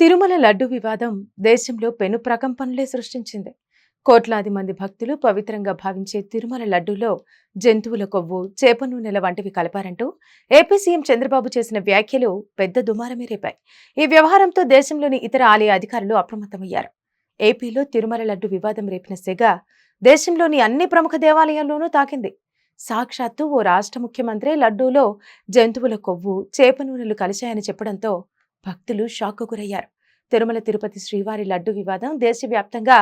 తిరుమల లడ్డు వివాదం దేశంలో పెను ప్రకంపనలే సృష్టించింది. కోట్లాది మంది భక్తులు పవిత్రంగా భావించే తిరుమల లడ్డూలో జంతువుల కొవ్వు చేప నూనెల వంటివి కలపారంటూ ఏపీ సీఎం చంద్రబాబు చేసిన వ్యాఖ్యలు పెద్ద దుమారమే రేపాయి. ఈ వ్యవహారంతో దేశంలోని ఇతర ఆలయ అధికారులు అప్రమత్తమయ్యారు. ఏపీలో తిరుమల లడ్డు వివాదం రేపిన సెగ దేశంలోని అన్ని ప్రముఖ దేవాలయాల్లోనూ తాకింది. సాక్షాత్తు ఓ రాష్ట్ర ముఖ్యమంత్రి లడ్డూలో జంతువుల కొవ్వు చేప నూనెలు కలిశాయని చెప్పడంతో భక్తులు షాక్కు గురయ్యారు. తిరుమల తిరుపతి శ్రీవారి లడ్డు వివాదం దేశవ్యాప్తంగా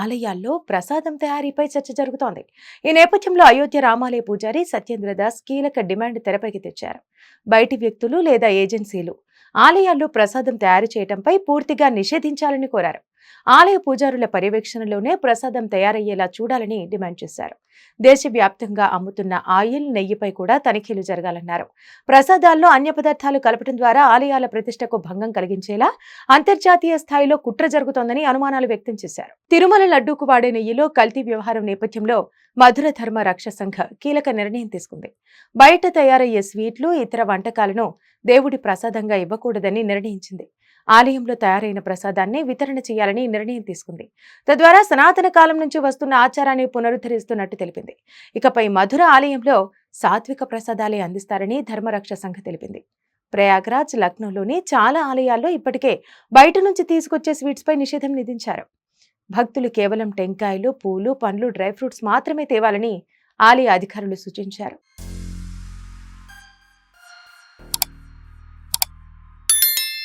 ఆలయాల్లో ప్రసాదం తయారీపై చర్చ జరుగుతోంది. ఈ నేపథ్యంలో అయోధ్య రామాలయ పూజారి సత్యేంద్రదాస్ కీలక డిమాండ్ తెరపైకి తెచ్చారు. బయటి వ్యక్తులు లేదా ఏజెన్సీలు ఆలయాల్లో ప్రసాదం తయారు చేయడంపై పూర్తిగా నిషేధించాలని కోరారు. ఆలయ పూజారుల పర్యవేక్షణలోనే ప్రసాదం తయారయ్యేలా చూడాలని డిమాండ్ చేశారు. దేశవ్యాప్తంగా అమ్ముతున్న ఆయిల్ నెయ్యిపై కూడా తనిఖీలు జరగాలన్నారు. ప్రసాదాల్లో అన్య పదార్థాలు కలపడం ద్వారా ఆలయాల ప్రతిష్టకు భంగం కలిగించేలా అంతర్జాతీయ స్థాయిలో కుట్ర జరుగుతోందని అనుమానాలు వ్యక్తం చేశారు. తిరుమల లడ్డూకు వాడే నెయ్యిలో కల్తీ వ్యవహారం నేపథ్యంలో మధుర ధర్మ రక్ష సంఘ కీలక నిర్ణయం తీసుకుంది. బయట తయారయ్యే స్వీట్లు ఇతర వంటకాలను దేవుడి ప్రసాదంగా ఇవ్వకూడదని నిర్ణయించింది. ఆలయంలో తయారైన ప్రసాదాన్ని వితరణ చేయాలని నిర్ణయం తీసుకుంది. తద్వారా సనాతన కాలం నుంచి వస్తున్న ఆచారాన్ని పునరుద్ధరిస్తున్నట్టు తెలిపింది. ఇకపై మధుర ఆలయంలో సాత్విక ప్రసాదాలే అందిస్తారని ధర్మరక్ష సంఘ తెలిపింది. ప్రయాగ్రాజ్ లక్నోలోని చాలా ఆలయాల్లో ఇప్పటికే బయట నుంచి తీసుకొచ్చే స్వీట్స్ పై నిషేధం విధించారు. భక్తులు కేవలం టెంకాయలు పూలు పండ్లు డ్రై ఫ్రూట్స్ మాత్రమే తేవాలని ఆలయ అధికారులు సూచించారు.